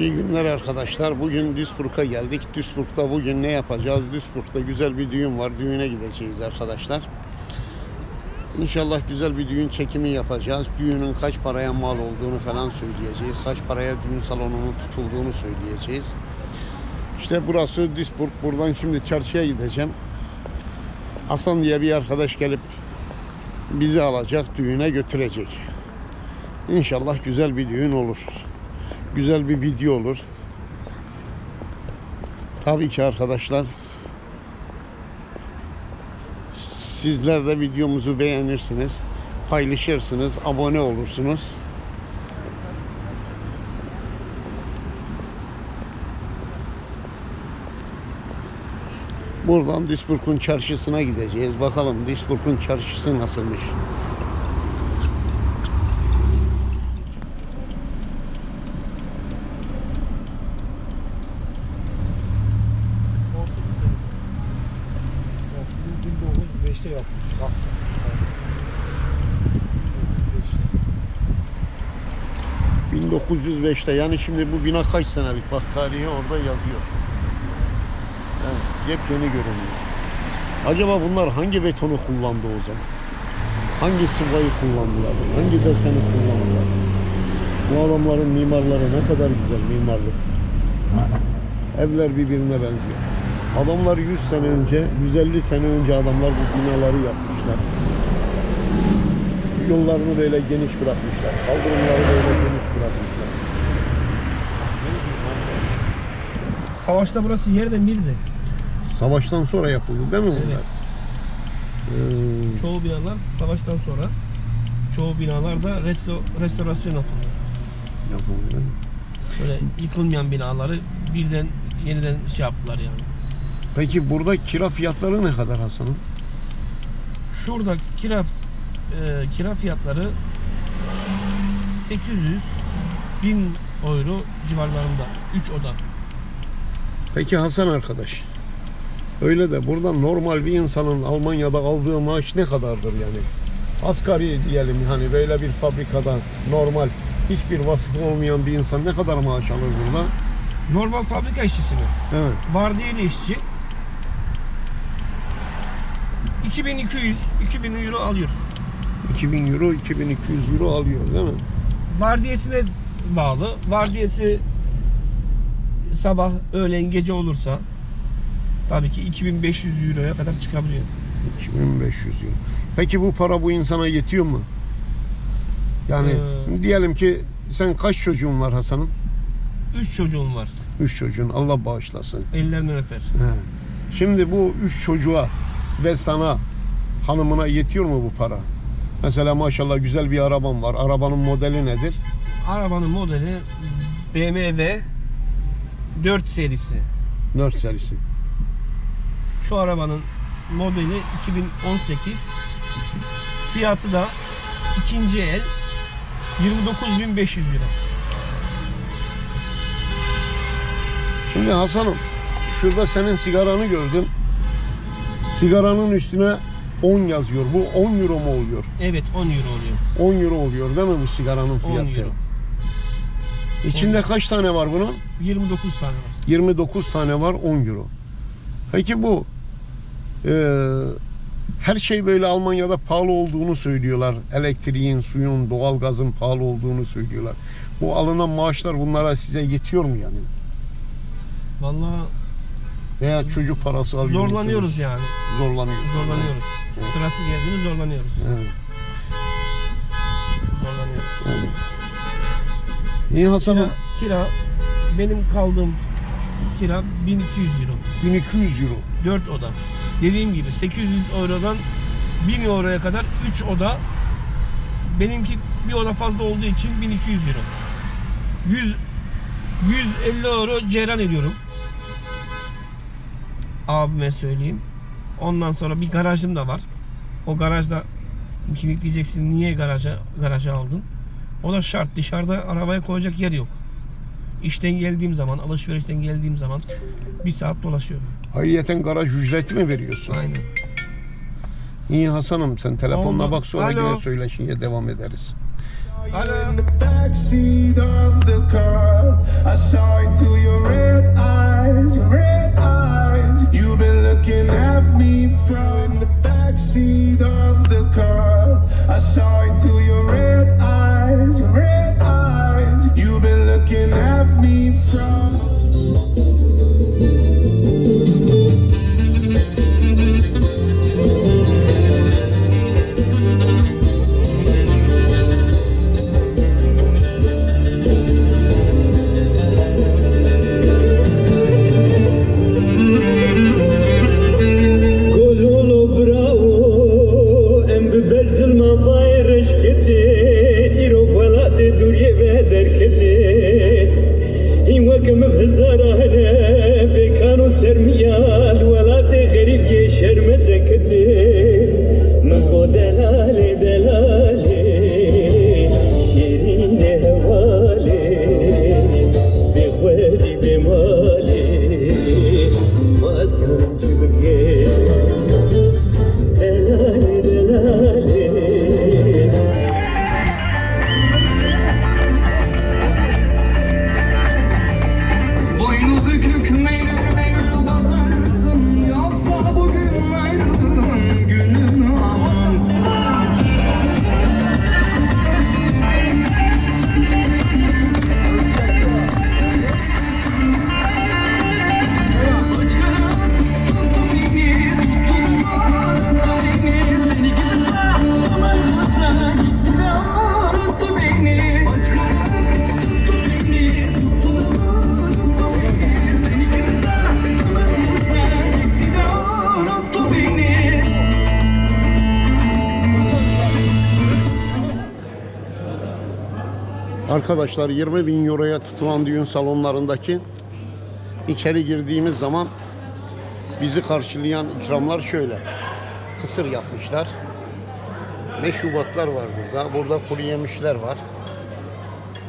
İyi günler arkadaşlar. Bugün Duisburg'a geldik. Duisburg'da bugün ne yapacağız? Duisburg'da güzel bir düğün var. Düğüne gideceğiz arkadaşlar. İnşallah güzel bir düğün çekimi yapacağız. Düğünün kaç paraya mal olduğunu falan söyleyeceğiz. Kaç paraya düğün salonunun tutulduğunu söyleyeceğiz. İşte burası Duisburg. Buradan şimdi çarşıya gideceğim. Hasan diye bir arkadaş gelip bizi alacak, düğüne götürecek. İnşallah güzel bir düğün olur güzel bir video olur. Tabii ki arkadaşlar sizler de videomuzu beğenirsiniz, paylaşırsınız, abone olursunuz. Buradan Duisburg'un çarşısına gideceğiz. Bakalım Duisburg'un çarşısı nasılmış. 35'te yapmışlar. ...1905'te yani şimdi bu bina kaç senelik bak tarihi orada yazıyor. Yani yepyeni görünüyor. Acaba bunlar hangi betonu kullandı o zaman? Hangi sıvayı kullandılar? Hangi deseni kullandılar? Bu adamların mimarları ne kadar güzel mimarlık. Evler birbirine benziyor. Adamlar 100 sene önce, 150 sene önce adamlar bu binaları yapmışlar. Yollarını böyle geniş bırakmışlar. Kaldırımları böyle geniş bırakmışlar. Savaşta burası yerden birdi. Savaştan sonra yapıldı değil mi bunlar? Evet. Ee, Çoğu binalar savaştan sonra çoğu binalarda resto, restorasyon yapıldı. yapıldı. Böyle yıkılmayan binaları birden yeniden şey yaptılar yani. Peki burada kira fiyatları ne kadar Hasan'ım? Şurada kira e, kira fiyatları 800 1000 euro civarlarında 3 oda. Peki Hasan arkadaş. Öyle de burada normal bir insanın Almanya'da aldığı maaş ne kadardır yani? Asgari diyelim hani böyle bir fabrikada normal hiçbir vasıfı olmayan bir insan ne kadar maaş alır burada? Normal fabrika işçisi mi? Evet. Vardiyeli işçi 2200 2000 euro alıyor. 2000 euro, 2200 euro alıyor değil mi? Vardiyesine bağlı. Vardiyesi sabah, öğlen, gece olursa tabii ki 2500 euroya kadar çıkabiliyor. 2500 euro. Peki bu para bu insana yetiyor mu? Yani Ee, diyelim ki sen kaç çocuğun var Hasan'ım? 3 çocuğum var. Üç çocuğun. Allah bağışlasın. Ellerinden öper. He. Şimdi bu üç çocuğa ve sana hanımına yetiyor mu bu para? Mesela maşallah güzel bir araban var. Arabanın modeli nedir? Arabanın modeli BMW 4 serisi. 4 serisi. Şu arabanın modeli 2018. Fiyatı da ikinci el 29.500 lira. Şimdi Hasan'ım şurada senin sigaranı gördüm. Sigaranın üstüne 10 yazıyor. Bu 10 euro mu oluyor? Evet 10 euro oluyor. 10 euro oluyor değil mi bu sigaranın 10 fiyatı? euro. İçinde kaç tane var bunun? 29 tane var. 29 tane var 10 euro. Peki bu e, her şey böyle Almanya'da pahalı olduğunu söylüyorlar. Elektriğin, suyun, doğalgazın pahalı olduğunu söylüyorlar. Bu alınan maaşlar bunlara size yetiyor mu yani? Vallahi Veya çocuk parası alıyor zorlanıyoruz yani. Zorlanıyoruz. Zorlanıyoruz. Evet. Sırası geldiğinde zorlanıyoruz. Evet. Zorlanıyoruz. evet. İyi Hasan'ım. Kira, kira benim kaldığım kira 1200 euro. 1200 euro. 4 oda. Dediğim gibi 800 eurodan 1000 euroya kadar 3 oda. Benimki bir oda fazla olduğu için 1200 euro. 100 150 euro ceyran ediyorum. Abime söyleyeyim. Ondan sonra bir garajım da var. O garajda şimdi diyeceksin niye garaja garaja aldın? O da şart. Dışarıda arabaya koyacak yer yok. İşten geldiğim zaman, alışverişten geldiğim zaman bir saat dolaşıyorum. Ayrıyeten garaj ücreti mi veriyorsun? Aynen. İyi Hasan'ım sen telefonla Oldu. bak sonra Alo. yine söyleşiye devam ederiz. Alo. from the backseat of the car. I saw Arkadaşlar 20 bin euroya tutulan düğün salonlarındaki içeri girdiğimiz zaman bizi karşılayan ikramlar şöyle. Kısır yapmışlar. Meşrubatlar var burada. Burada kuru yemişler var.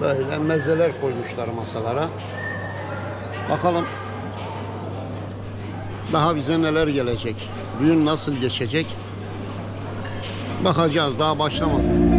Böyle mezeler koymuşlar masalara. Bakalım daha bize neler gelecek. Düğün nasıl geçecek. Bakacağız daha başlamadı.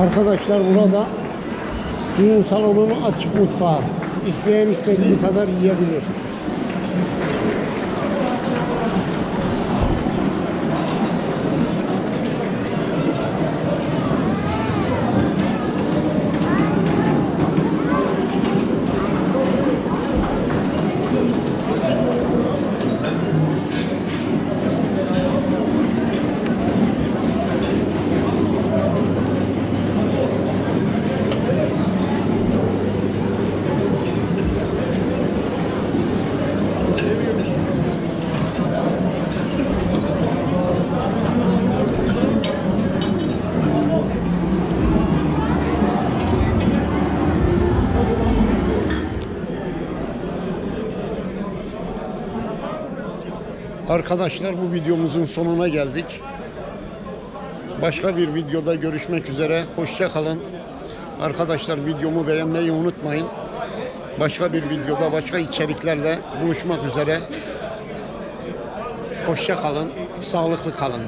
Arkadaşlar burada düğün salonunun açık mutfağı. İsteyen istediği kadar yiyebilir. Arkadaşlar bu videomuzun sonuna geldik. Başka bir videoda görüşmek üzere. Hoşça kalın. Arkadaşlar videomu beğenmeyi unutmayın. Başka bir videoda başka içeriklerle buluşmak üzere. Hoşça kalın. Sağlıklı kalın.